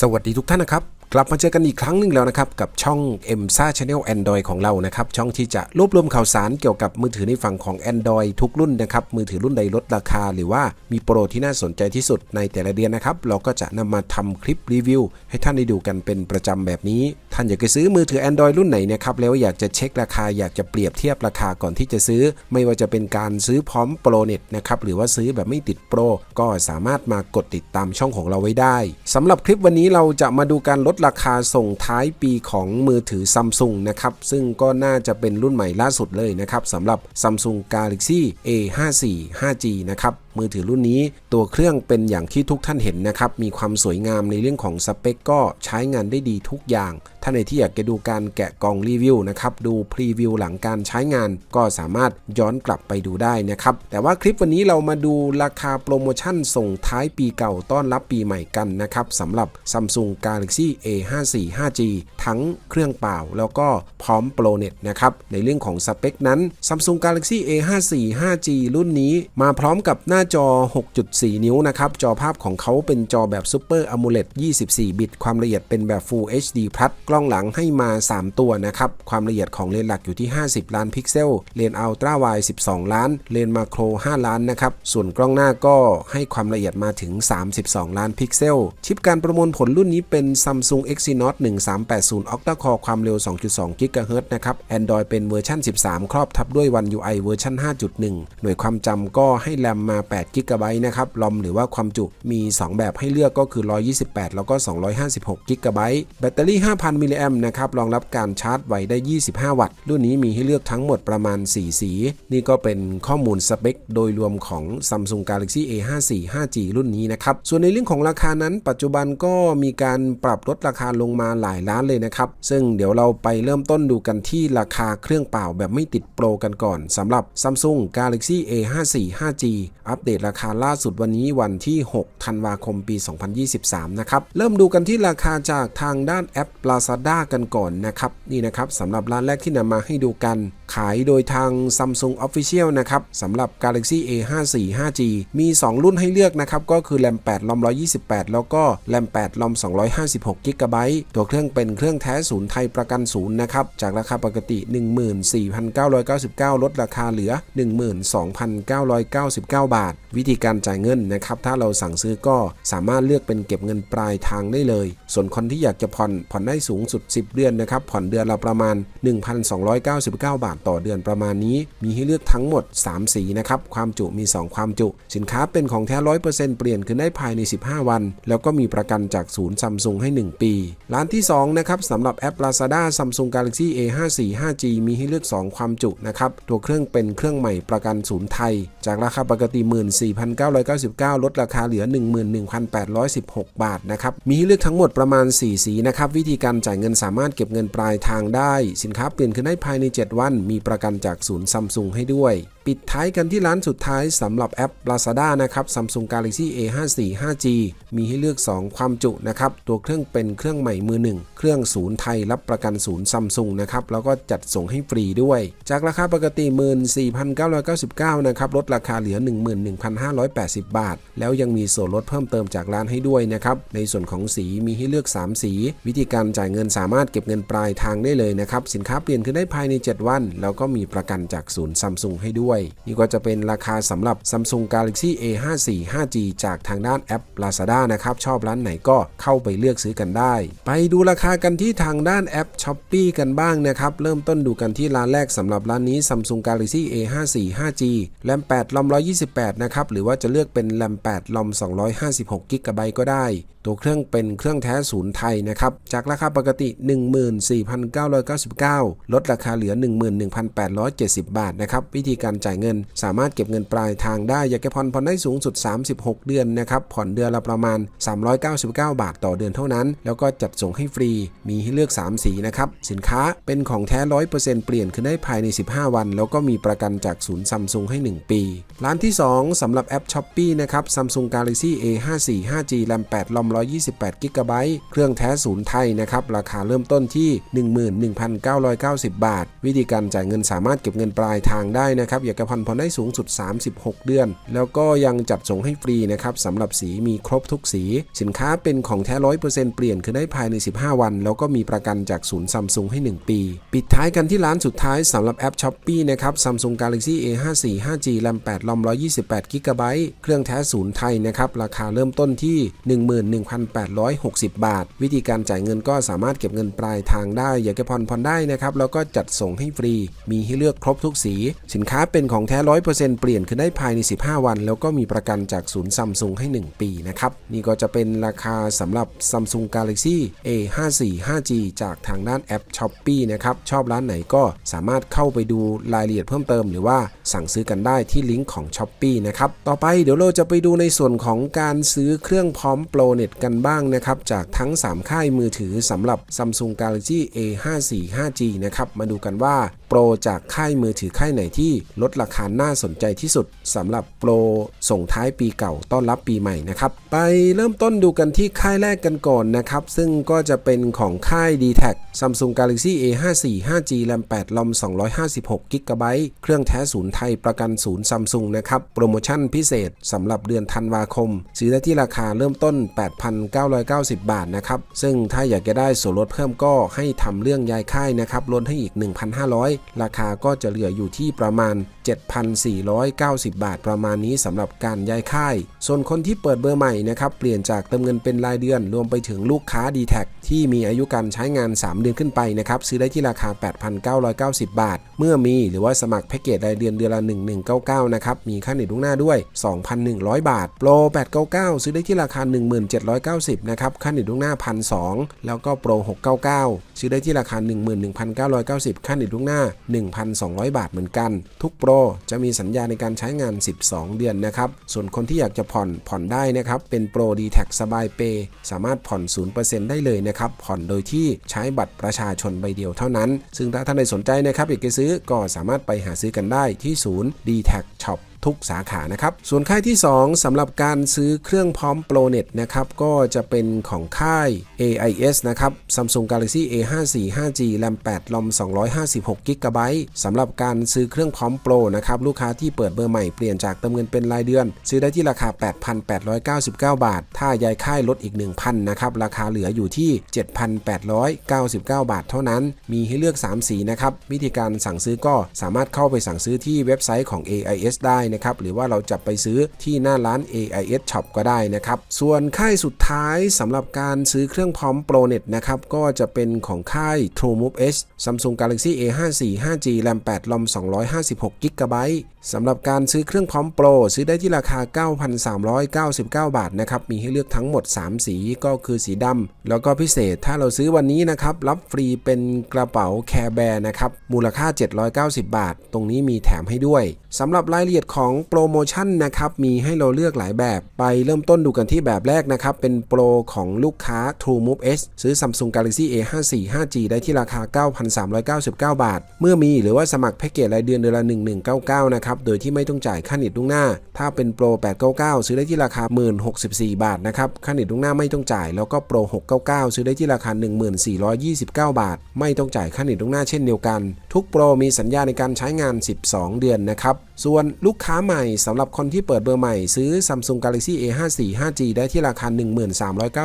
สวัสดีทุกท่านนะครับ กลับมาเจอกันอีกครั้งหนึ่งแล้วนะครับ กับช่อง m s a Channel Android ของเรานะครับ ช่องที่จะรวบรวมข่าวสารเกี่ยวกับมือถือในฝั่งของ Android ทุกรุ่นนะครับ มือถือรุ่นใดลดราคา หรือว่ามีโปรที่น่าสนใจที่สุดในแต่ละเดือนนะครับ เราก็จะนำมาทำคลิปรีวิว ให้ท่านได้ดูกันเป็นประจำแบบนี้ ท่านอยากจะซื้อมือถือ Android รุ่นไหนนะครับแล้วอยากจะเช็คราคาอยากจะเปรียบเทียบราคาก่อนที่จะซื้อ ไม่ว่าจะเป็นการซื้อพร้อมโปรเน็ตนะครับหรือว่าซื้อแบบไม่ติดโปรก็สามารถมากดติดตามช่องของเราไว้ได้สำหรับคลิปวันนี้เราจะมาดูการลดราคาส่งท้ายปีของมือถือซัมซุงนะครับ ซึ่งก็น่าจะเป็นรุ่นใหม่ล่าสุดเลยนะครับสำหรับ Samsung Galaxy A54 5G นะครับ มือถือรุ่นนี้ ตัวเครื่องเป็นอย่างที่ทุกท่านเห็นนะครับ มีความสวยงามในเรื่องของสเปคก็ใช้งานได้ดีทุกอย่าง ท่านในที่อยากจะดูการแกะกล่องรีวิวนะครับ ดูพรีวิวหลังการใช้งานก็สามารถย้อนกลับไปดูได้นะครับ แต่ว่าคลิปวันนี้เรามาดูราคาโปรโมชั่นส่งท้ายปีเก่าต้อนรับปีใหม่กันนะครับสำหรับ Samsung Galaxy A54 5G ทั้งเครื่องเปล่าแล้วก็พร้อมโปรเน็ตนะครับ ในเรื่องของสเปคนั้น Samsung Galaxy A54 5G รุ่นนี้มาพร้อมกับหน้าจอ 6.4 นิ้วนะครับ จอภาพของเขาเป็นจอแบบ Super AMOLED 24 บิต ความละเอียดเป็นแบบ Full HD Plus กล้องหลังให้มา 3 ตัวนะครับ ความละเอียดของเลนส์หลักอยู่ที่ 50 ล้านพิกเซล เลนส์อัลตร้าไวด์12 ล้าน เลนส์มาโคร 5 ล้านนะครับ ส่วนกล้องหน้าก็ให้ความละเอียดมาถึง 32 ล้านพิกเซล ชิปการประมวลผลรุ่นนี้เป็น Samsung Exynos 1380 Octa Core ความเร็ว 2.2 GHz นะครับ Android เป็นเวอร์ชัน13 ครอบทับด้วย One UI เวอร์ชัน5.1 หน่วยความจำก็ให้แรมมา8 8 GB นะครับลอมหรือว่าความจุมี 2 แบบให้เลือกก็คือ 128 แล้วก็ 256 GB แบตเตอรี่ 5,000 มิลลิแอมนะครับรองรับการชาร์จไวได้ 25 วัตต์ รุ่นนี้มีให้เลือกทั้งหมดประมาณ 4 สี นี่ก็เป็นข้อมูลสเปคโดยรวมของ Samsung Galaxy A54 5G รุ่นนี้นะครับ ส่วนในเรื่องของราคานั้น ปัจจุบันก็มีการปรับลดราคาลงมาหลายล้านเลยนะครับ ซึ่งเดี๋ยวเราไปเริ่มต้นดูกันที่ราคาเครื่องเปล่าแบบไม่ติดโปรกันก่อนสำหรับ Samsung Galaxy A54 5G อัปเดตราคาล่าสุดวันนี้วันที่ 6 ธันวาคมปี 2023 นะครับ เริ่มดูกันที่ราคาจากทางด้านแอป Lazada กันก่อนนะครับ นี่นะครับสำหรับร้านแรกที่นำมาให้ดูกัน ขายโดยทาง Samsung Official นะครับสำหรับ Galaxy A54 5G มี 2 รุ่นให้เลือกนะครับ ก็คือ RAM 8 ROM 128 แล้วก็ RAM 8 ROM 256 GB ตัวเครื่องเป็นเครื่องแท้ศูนย์ไทยประกันศูนย์นะครับ จากราคาปกติ 14,999 ลดราคาเหลือ 12,999 บาทวิธีการจ่ายเงินนะครับ ถ้าเราสั่งซื้อก็สามารถเลือกเป็นเก็บเงินปลายทางได้เลย ส่วนคนที่อยากจะผ่อนผ่อนได้สูงสุด 10 เดือนนะครับ ผ่อนเดือนละประมาณ 1,299 บาทต่อเดือนประมาณนี้ มีให้เลือกทั้งหมด 3 สีนะครับ ความจุมี 2 ความจุ สินค้าเป็นของแท้ 100%เปลี่ยนคืนได้ภายใน 15 วัน แล้วก็มีประกันจากศูนย์ซัมซุงให้ 1 ปี ร้านที่ 2 นะครับสำหรับแอป Lazada Samsung Galaxy A54 5G มีให้เลือก 2 ความจุนะครับ ตัวเครื่องเป็นเครื่องใหม่ประกันศูนย์ไทย จากราคาปกติ14,999 ลดราคาเหลือ 11,816 บาทนะครับ มีให้เลือกทั้งหมดประมาณ 4 สีนะครับ วิธีการจ่ายเงินสามารถเก็บเงินปลายทางได้ สินค้าเปลี่ยนคืนได้ภายใน 7 วัน มีประกันจากศูนย์ซัมซุงให้ด้วย ปิดท้ายกันที่ร้านสุดท้ายสำหรับแอป Lazada นะครับ Samsung Galaxy A54 5G มีให้เลือก 2 ความจุนะครับ ตัวเครื่องเป็นเครื่องใหม่มือหนึ่งเครื่องศูนย์ไทยรับประกันศูนย์ซัมซุงนะครับ แล้วก็จัดส่งให้ฟรีด้วย จากราคาปกติ 14,999 นะครับลดราคาเหลือ 11,580 บาท แล้วยังมีส่วนลดเพิ่มเติมจากร้านให้ด้วยนะครับ ในส่วนของสีมีให้เลือก 3 สี วิธีการจ่ายเงินสามารถเก็บเงินปลายทางได้เลยนะครับสินค้าเปลี่ยนขึ้นได้ภายใน 7 วัน แล้วก็มีประกันจากศูนย์ซัมซุงให้ด้วยนี่ก็จะเป็นราคาสำหรับ Samsung Galaxy A54 5G จากทางด้านแอป Lazada นะครับ ชอบร้านไหนก็เข้าไปเลือกซื้อกันได้ ไปดูราคากันที่ทางด้านแอป s h อ p e e กันบ้างนะครับ เริ่มต้นดูกันที่ร้านแรกสำหรับร้านนี้ Samsung Galaxy A54 5G RAM 8 ROM 128 นะครับ หรือว่าจะเลือกเป็น RAM 8 ROM 256 GB ก็ได้ตัวเครื่องเป็นเครื่องแท้ศูนย์ไทยนะครับ จากราคาปกติ 14,999 ลดราคาเหลือ 11,870 บาทนะครับ วิธีการจ่ายเงินสามารถเก็บเงินปลายทางได้ อยากจะผ่อนผ่อนได้สูงสุด 36 เดือนนะครับ ผ่อนเดือนละประมาณ 399 บาทต่อเดือนเท่านั้น แล้วก็จัดส่งให้ฟรี มีให้เลือก 3 สีนะครับ สินค้าเป็นของแท้ 100%เปลี่ยนขึ้นได้ภายใน 15 วัน แล้วก็มีประกันจากศูนย์ซัมซุงให้ 1 ปี ร้านที่ 2สำหรับแอป s h อ p e e นะครับ Samsung Galaxy A54 5G RAM 8 ROM 128 GB เครื่องแท้ศูนย์ไทยนะครับ ราคาเริ่มต้นที่ 11,990 บาท วิธีการจ่ายเงินสามารถเก็บเงินปลายทางได้นะครับ อยากจะผ่อนผ่อนได้สูงสุด 36 เดือน แล้วก็ยังจัดส่งให้ฟรีนะครับสำหรับสีมีครบทุกสี สินค้าเป็นของแท้ร้อยเปอร์เซ็นต์เปลี่ยนคือได้ภายใน 15 วัน แล้วก็มีประกันจากศูนย์ซัมซุงให้ 1 ปี ปิดท้ายกันที่ร้านสุดท้ายสำหรับแอป s h อ p e e นะครับ Samsung Galaxy A54 5G RAM 8 ROM 128 g b เครื่องแท้ศูนย์ไทยนะครับ ราคาเริ่มต้นที่1,860 บาท วิธีการจ่ายเงินก็สามารถเก็บเงินปลายทางได้ อยากจะผ่อนผ่อนได้นะครับ แล้วก็จัดส่งให้ฟรี มีให้เลือกครบทุกสี สินค้าเป็นของแท้ร้อยเปอร์เซ็นต์เปลี่ยนคือได้ภายใน 15 วัน แล้วก็มีประกันจากศูนย์ซัมซุงให้ 1 ปีนะครับ นี่ก็จะเป็นราคาสำหรับ Samsung Galaxy A54 5G จากทางด้าน แอป s h อ p e e นะครับ ชอบร้านไหนก็สามารถเข้าไปดูรายละเอียดเพิ่มเติมหรือว่าสั่งซื้อกันได้ที่ลิงก์ของ s h อ p e e นะครับ ต่อไปเดี๋ยวเราจะไปดูในส่วนของการซื้อเครื่องพร้อมโปรเน็ตกันบ้างนะครับ จากทั้ง 3 ค่ายมือถือสำหรับ Samsung Galaxy A54 5G นะครับ มาดูกันว่าโปรจากค่ายมือถือค่ายไหนที่ลดราคาน่าสนใจที่สุดสำหรับโปรส่งท้ายปีเก่าต้อนรับปีใหม่นะครับ ไปเริ่มต้นดูกันที่ค่ายแรกกันก่อนนะครับ ซึ่งก็จะเป็นของค่าย d t a c Samsung Galaxy A54 5G RAM 8 ROM 256 g b เครื่องแท้ศูนย์ไทยประกันศูนย์ซัมซุงนะครับ โปรโมชั่นพิเศษสำหรับเดือนธันวาคม ซื้อได้ที่ราคาเริ่มต้น8,990 บาทนะครับ ซึ่งถ้าอยากจะได้ส่วนลดเพิ่มก็ให้ทำเรื่องย้ายค่ายนะครับลดให้อีก 1,500 ราคาก็จะเหลืออยู่ที่ประมาณ 7,490 บาทประมาณนี้สำหรับการย้ายค่าย ส่วนคนที่เปิดเบอร์ใหม่นะครับเปลี่ยนจากเติมเงินเป็นรายเดือน รวมไปถึงลูกค้า d t แทที่มีอายุการใช้งาน 3 เดือนขึ้นไปนะครับซื้อได้ที่ราคา 8,990 บาท เมื่อมีหรือว่าสมัครแพ็กเกจรายเดือนเดือนละ 1199 นะครับมีค่าเน็ตล่วงหน้าด้วย 2,100 บาทโปร899 ซื้อได้ที่ราคา790 นะครับ ค่าเน็ตล่วงหน้า 1,200 แล้วก็โปร 699 ซื้อได้ที่ราคา 11,990 ค่าเน็ตล่วงหน้า 1,200 บาทเหมือนกัน ทุกโปรจะมีสัญญาในการใช้งาน 12 เดือนนะครับ ส่วนคนที่อยากจะผ่อนผ่อนได้นะครับ เป็นโปร d t แทสบายเปย์สามารถผ่อน 0%ได้เลยนะครับ ผ่อนโดยที่ใช้บัตรประชาชนใบเดียวเท่านั้น ซึ่งถ้าท่านใดสนใจนะครับอยากจะซื้อก็สามารถไปหาซื้อกันได้ที่ศูนย์ d t แท Shop ทุกสาขานะครับ ส่วนค่ายที่ 2สำหรับการซื้อเครื่องพร้อมโปรเน็ตนะครับ ก็จะเป็นของค่าย AIS นะครับ Samsung Galaxy A54 5G RAM 8 ROM 256 g b สำหรับการซื้อเครื่องพร้อมโปรนะครับ ลูกค้าที่เปิดเบอร์ใหม่เปลี่ยนจากเติมเงินเป็นรายเดือน ซื้อได้ที่ราคา 8,899 บาท ถ้าย้ายค่ายลดอีก 1,000นะครับ ราคาเหลืออยู่ที่ 7,899 บาท เท่านั้น มีให้เลือก 3 สีนะครับ วิธีการสั่งซื้อก็สามารถเข้าไปสั่งซื้อที่เว็บไซต์ของ AIS ได้นะครับหรือว่าเราจะไปซื้อที่หน้าร้าน AIS Shop ก็ได้นะครับส่วนค่ายสุดท้ายสำหรับการซื้อเครื่องพร้อมโปรเน็ตนะครับก็จะเป็นของค่าย TrueMove H Samsung Galaxy A54 5G RAM 8 ROM 256 g b สำหรับการซื้อเครื่องพร้อมโปรซื้อได้ที่ราคา 9,399 บาทนะครับมีให้เลือกทั้งหมด 3 สีก็คือสีดำแล้วก็พิเศษถ้าเราซื้อวันนี้นะครับรับฟรีเป็นกระเป๋าแคร์แบร์นะครับมูลค่า 790 บาท ตรงนี้มีแถมให้ด้วยสำหรับรายละเอียดของของโปรโมชั่นนะครับมีให้เราเลือกหลายแบบไปเริ่มต้นดูกันที่แบบแรกนะครับ เป็นโปรของลูกค้า True Move S ซื้อ Samsung Galaxy A54 5G ได้ที่ราคา 9,399 บาท เมื่อมีหรือว่าสมัครแพ็กเกจรายเดือนเดือนละ 1199 นะครับ โดยที่ไม่ต้องจ่ายค่าเน็ตล่วงหน้า ถ้าเป็นโปร 899 ซื้อได้ที่ราคา 1064 บาทนะครับค่าเน็ตล่วงหน้าไม่ต้องจ่ายแล้วก็โปร 699 ซื้อได้ที่ราคา 1429 บาท ไม่ต้องจ่ายค่าเน็ตล่วงหน้าเช่นเดียวกัน ทุกโปรมีสัญญาในการใช้งาน 12 เดือนนะครับ ส่วนลูกค้าใหม่สำหรับคนที่เปิดเบอร์ใหม่ซื้อ Samsung Galaxy A54 5G ได้ที่ราคา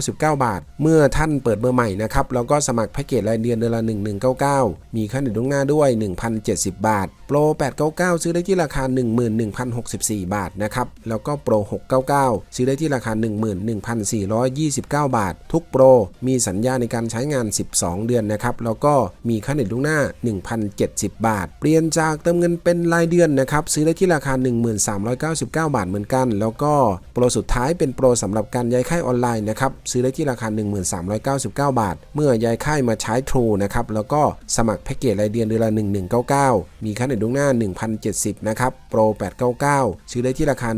1399 บาท เมื่อท่านเปิดเบอร์ใหม่นะครับ แล้วก็สมัครแพ็กเกจรายเดือนเดือนละ 1199 มีค่าเน็ตล่วงหน้าด้วย 1,070 บาท โปร 899 ซื้อได้ที่ราคา 11,064 บาทนะครับ แล้วก็โปร 699 ซื้อได้ที่ราคา 11,429 บาท ทุกโปร มีสัญญาในการใช้งาน 12 เดือนนะครับ แล้วก็มีค่าเน็ตล่วงหน้า 1,070 บาท เปลี่ยนจากเติมเงินเป็นรายเดือนนะครับซื้ื้อได้ที่ราคา 1399 บาทเหมือนกัน แล้วก็โปรสุดท้ายเป็นโปรสำหรับการย้ายค่ายออนไลน์นะครับซื้อได้ที่ราคา 1399 บาท เมื่อย้ายค่ายมาใช้ True นะครับแล้วก็สมัครแพ็กเกจรายเดือนเดือนละ 1199 มีค่าเน็ตล่วงหน้า 1,070 นะครับโปร 899 ซื้อได้ที่ราคา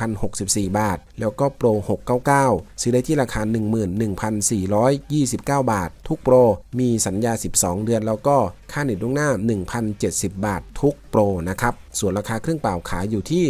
11,064 บาท แล้วก็โปร 699 ซื้อได้ที่ราคา 11,429 บาท ทุกโปรมีสัญญา 12 เดือนแล้วก็ ค่าเน็ตล่วงหน้า 1,070 บาททุกโปรนะครับ ส่วนราคาเครื่องเปล่าขายอยู่ที่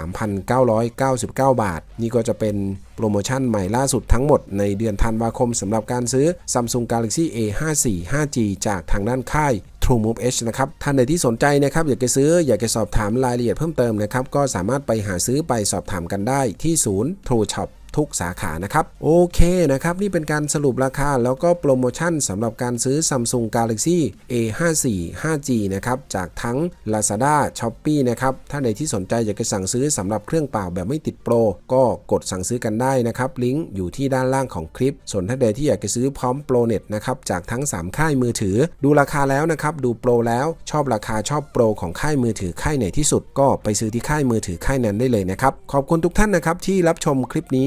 13,999 บาท นี่ก็จะเป็นโปรโมชั่นใหม่ล่าสุดทั้งหมดในเดือนธันวาคมสำหรับการซื้อ Samsung Galaxy A54 5G จากทางด้านค่าย True True Move H นะครับ ท่านใดที่สนใจนะครับ อยากจะซื้อ อยากจะสอบถามรายละเอียดเพิ่มเติมนะครับ ก็สามารถไปหาซื้อไปสอบถามกันได้ที่ศูนย์ True Shop ทุกสาขานะครับ โอเคนะครับ นี่เป็นการสรุปราคาแล้วก็โปรโมชั่นสำหรับการซื้อ Samsung Galaxy A54 5G นะครับ จากทั้ง Lazada Shopee นะครับ ถ้าในที่สนใจอยากจะสั่งซื้อสำหรับเครื่องเปล่าแบบไม่ติดโปร ก็กดสั่งซื้อกันได้นะครับ ลิงก์อยู่ที่ด้านล่างของคลิป ส่วนถ้าใดที่อยากจะซื้อพร้อมโปรเน็ตนะครับจากทั้ง 3 ค่ายมือถือ ดูราคาแล้วนะครับดูโปรแล้วชอบราคาชอบโปรของค่ายมือถือค่ายไหนที่สุด ก็ไปซื้อที่ค่ายมือถือค่ายนั้นได้เลยนะครับขอบคุณทุกท่านนะครับที่รับชมคลิปนี้